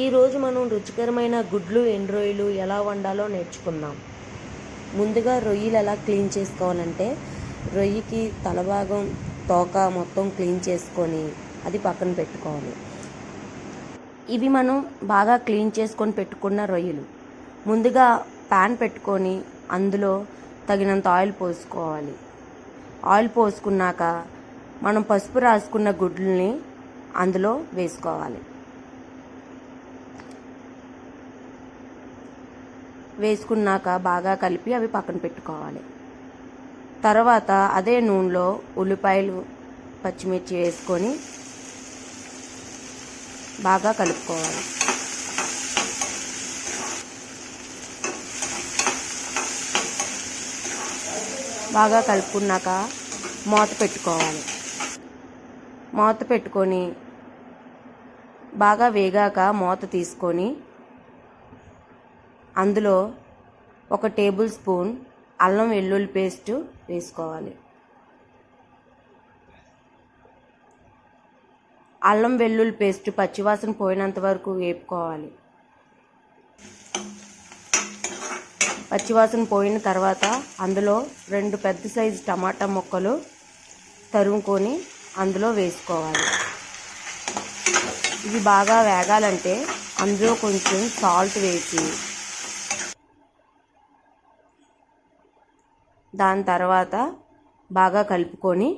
ఈరోజు మనం రుచికరమైన గుడ్లు ఎండ్రోయిలు ఎలా వండాలో నేర్చుకుందాం. ముందుగా రొయ్యలు ఎలా క్లీన్ చేసుకోవాలంటే రొయ్యకి తలభాగం తోక మొత్తం క్లీన్ చేసుకొని అది పక్కన పెట్టుకోవాలి. ఇవి మనం బాగా క్లీన్ చేసుకొని పెట్టుకున్న రొయ్యలు. ముందుగా ప్యాన్ పెట్టుకొని అందులో తగినంత ఆయిల్ పోసుకోవాలి. ఆయిల్ పోసుకున్నాక మనం పసుపు రాసుకున్న గుడ్లని అందులో వేసుకోవాలి. వేసుకున్నాక బాగా కలిపి అవి పక్కన పెట్టుకోవాలి. తర్వాత అదే నూనెలో ఉల్లిపాయలు పచ్చిమిర్చి వేసుకొని బాగా కలుపుకోవాలి. బాగా కలుపుకున్నాక మూత పెట్టుకోవాలి. మూత పెట్టుకొని బాగా వేగాక మూత తీసుకొని అందులో ఒక టేబుల్ స్పూన్ అల్లం వెల్లుల్లి పేస్ట్ వేసుకోవాలి. అల్లం వెల్లుల్లి పేస్ట్ పచ్చివాసన పోయినంత వరకు వేపుకోవాలి. పచ్చివాసన పోయిన తర్వాత అందులో రెండు పెద్ద సైజు టమాటా ముక్కలు తరుముకొని అందులో వేసుకోవాలి. ఇవి బాగా వేగాలంటే అందులో కొంచెం సాల్ట్ వేసి దాని తర్వాత బాగా కలుపుకొని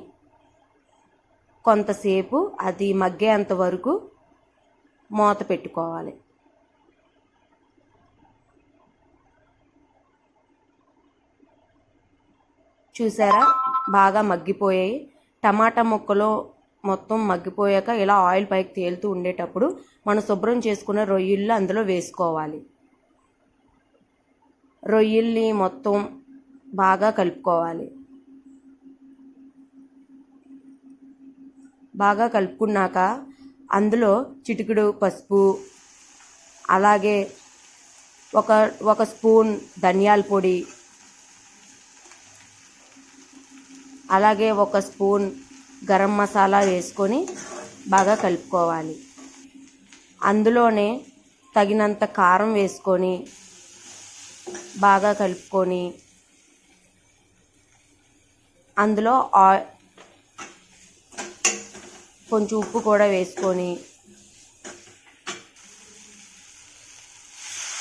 కొంతసేపు అది మగ్గేంత వరకు మూత పెట్టుకోవాలి. చూసారా? బాగా మగ్గిపోయాయి. టమాటా ముక్కలు మొత్తం మగ్గిపోయాక ఇలా ఆయిల్ పైకి తేలుతూ ఉండేటప్పుడు మనం శుభ్రం చేసుకున్న రొయ్యళ్ళు అందులో వేసుకోవాలి. రొయ్యల్ని మొత్తం బాగా కలుపుకోవాలి. బాగా కలుపుకున్నాక అందులో చిటికెడు పసుపు అలాగే ఒక ఒక స్పూన్ ధనియాల పొడి అలాగే ఒక స్పూన్ గరం మసాలా వేసుకొని బాగా కలుపుకోవాలి. అందులోనే తగినంత కారం వేసుకొని బాగా కలుపుకొని అందులో కొంచెం ఉప్పు కూడా వేసుకొని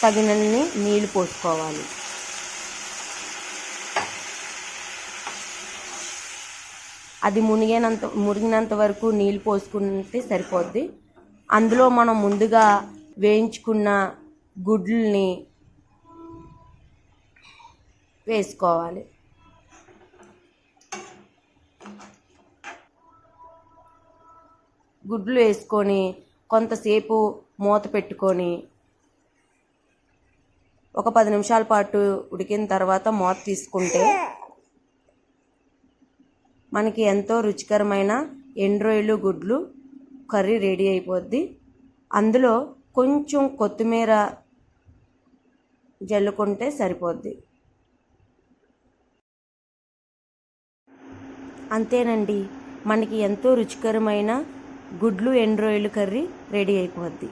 తగినన్ని నీళ్ళు పోసుకోవాలి. అది మునిగినంత మునిగినంత వరకు నీళ్ళు పోసుకుంటే సరిపోద్ది. అందులో మనం ముందుగా వేయించుకున్న గుడ్లని వేసుకోవాలి. గుడ్లు వేసుకొని కొంతసేపు మూత పెట్టుకొని ఒక పది నిమిషాల పాటు ఉడికిన తర్వాత మూత తీసుకుంటే మనకి ఎంతో రుచికరమైన ఎండ్రోయిలు గుడ్లు కర్రీ రెడీ అయిపోద్ది. అందులో కొంచెం కొత్తిమీర జల్లుకుంటే సరిపోద్ది. అంతేనండి మనకి ఎంతో రుచికరమైన గుడ్లు ఎండ్రోయిలు కర్రీ రెడీ అయిపోద్ది.